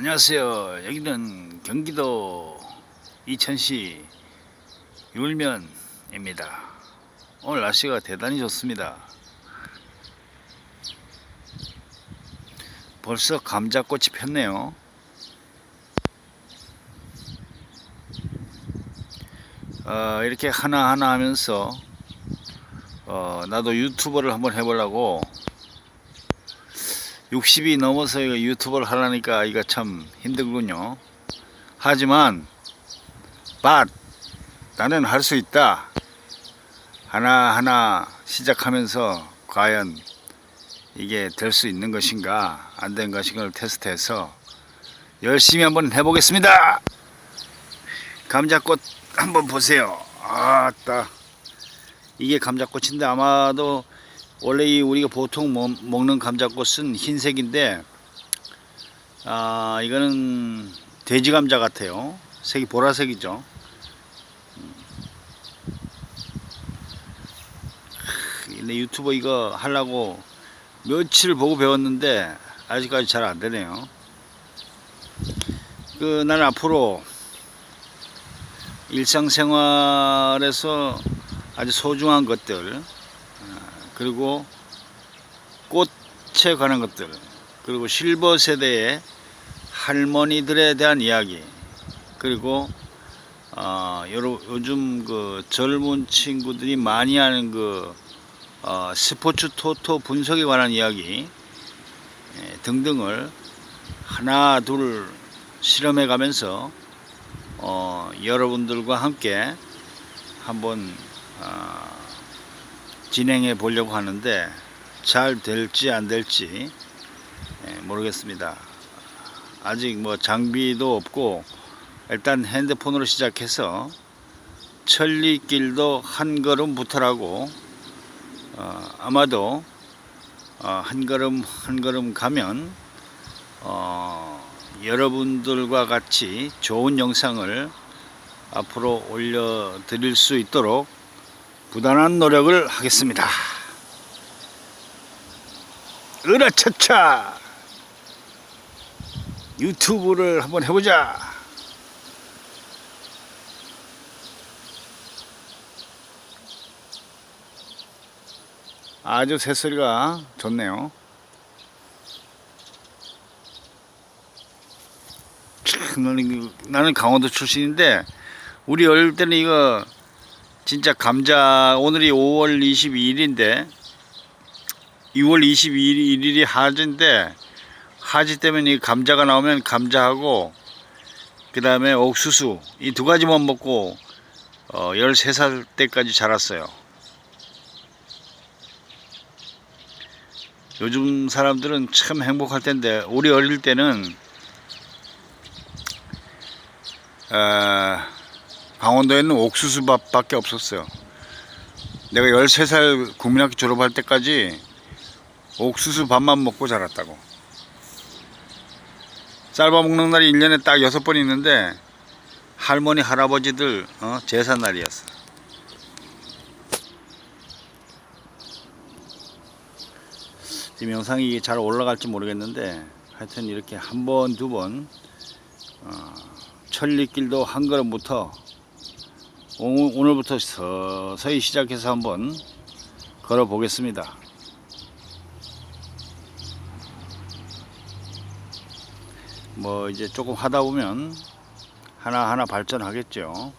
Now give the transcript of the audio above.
안녕하세요. 여기는 경기도 이천시 율면입니다. 오늘 날씨가 대단히 좋습니다. 벌써 감자꽃이 폈네요. 어, 이렇게 하나하나 하면서 어, 나도 유튜버를 한번 해보려고 60이 넘어서 유튜브를 하려니까 이거 참 힘들군요. 하지만 but 나는 할 수 있다. 하나하나 시작하면서 과연 이게 될 수 있는 것인가 안 된 것인가를 테스트해서 열심히 한번 해보겠습니다. 감자꽃 한번 보세요. 아따 이게 감자꽃인데 아마도 원래 이 우리가 보통 먹- 먹는 감자꽃은 흰색인데 아 이거는 돼지 감자 같아요. 색이 보라색이죠. 음. 하, 근데 유튜버 이거 하려고 며칠 보고 배웠는데 아직까지 잘 안 되네요. 그 나는 앞으로 일상생활에서 아주 소중한 것들 그리고 꽃에 관한 것들 그리고 실버 세대의 할머니들에 대한 이야기 그리고 어, 요즘 그 젊은 친구들이 많이 하는 그 어, 스포츠 토토 분석에 관한 이야기 예, 등등을 하나 둘 실험해 가면서 어, 여러분들과 함께 한번 어, 진행해 보려고 하는데 잘 될지 안 될지 예, 모르겠습니다. 아직 뭐 장비도 없고 일단 핸드폰으로 시작해서 천리길도 한 걸음부터라고 어, 아마도 어, 한 걸음 한 걸음 가면 어, 여러분들과 같이 좋은 영상을 앞으로 올려 드릴 수 있도록 부단한 노력을 하겠습니다. 으라차차 유튜브를 한번 해보자. 아주 새소리가 좋네요. 참, 나는, 나는 강원도 출신인데 우리 어릴 때는 이거 진짜 감자 오늘이 5월 22일인데 6월 22일이 하지인데 하지 때문에 이 감자가 나오면 감자하고 그 다음에 옥수수 이 두 가지만 먹고 어, 13살 때까지 자랐어요. 요즘 사람들은 참 행복할 텐데 우리 어릴 때는 어, 강원도에는 옥수수밥밖에 없었어요. 내가 13살 국민학교 졸업할 때까지 옥수수 밥만 먹고 자랐다고. 쌀밥 먹는 날이 1년에 딱 6번 있는데 할머니 할아버지들 어, 제사 날이었어. 지금 영상이 잘 올라갈지 모르겠는데 하여튼 이렇게 한 번, 두번 어, 천리길도 한 걸음부터 오- 오늘부터 서서히 시작해서 한번 걸어 보겠습니다. 뭐 이제 조금 하다 보면 하나하나 발전하겠죠.